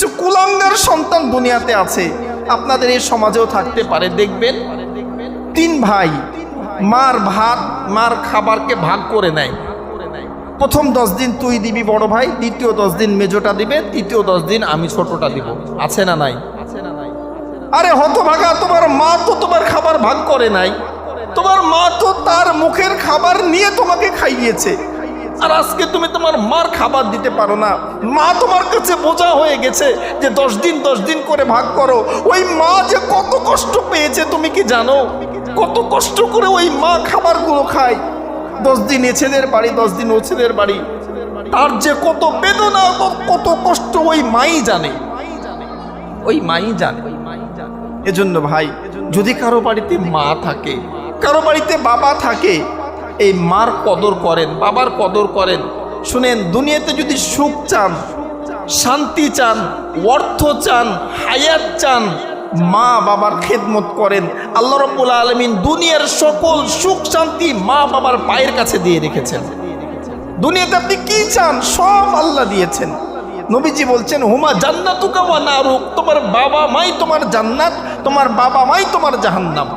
কিছু কুলাঙ্গার সন্তান দুনিয়াতে আছে। আপনাদের এই সমাজেও থাকতে পারে, দেখবেন। তিন ভাই, মার ভাত, মার খাবারকে ভাগ করে নেয়। প্রথম দশ দিন তুই দিবি বড় ভাই, দ্বিতীয় দশ দিন মেজোটা দিবে, তৃতীয় দশ দিন আমি ছোটটা দিব। আছে না নাই? আরে হতভাগা, তোমার মা তো তোমার খাবার ভাগ করে নাই। তোমার মা তো তার মুখের খাবার নিয়ে তোমাকে খাইয়েছে। আর আজকে তুমি তোমার মার খাবার দিতে পারো না। মা তোমার কাছে বোঝা হয়ে গেছে যে দশ দিন দশ দিন করে ভাগ করো। ওই মা যে কত কষ্ট পেয়েছে, তুমি কি জানো? কত কষ্ট করে ওই মা খাবারগুলো খায়। দশ দিন এ ছেলের বাড়ি, দশ দিন ও ছেলের বাড়ি। তার যে কত বেদনা কত- কত কষ্ট ওই মাই জানে। ওই মাই জানে। এজন্য ভাই, যদি কারও বাড়িতে মা থাকে, কারও বাড়িতে বাবা থাকে এই মার কদর করেন, বাবার কদর করেন। শুনেন, দুনিয়াতে যদি সুখ চান, শান্তি চান, অর্থ চান, হায়াত চান, মা বাবার খেদমত করেন। আল্লাহ রব্বুল আলমিন দুনিয়ার সকল সুখ শান্তি মা বাবার পায়ের কাছে দিয়ে রেখেছেন। দুনিয়াতে আপনি কি চান? সব আল্লাহ দিয়েছেন। নবীজি বলছেন, হুমা জান্নাতুকা নারুক। তোমার বাবা মাই তোমার জান্নাত, তোমার বাবা মাই তোমার জাহান্নাম।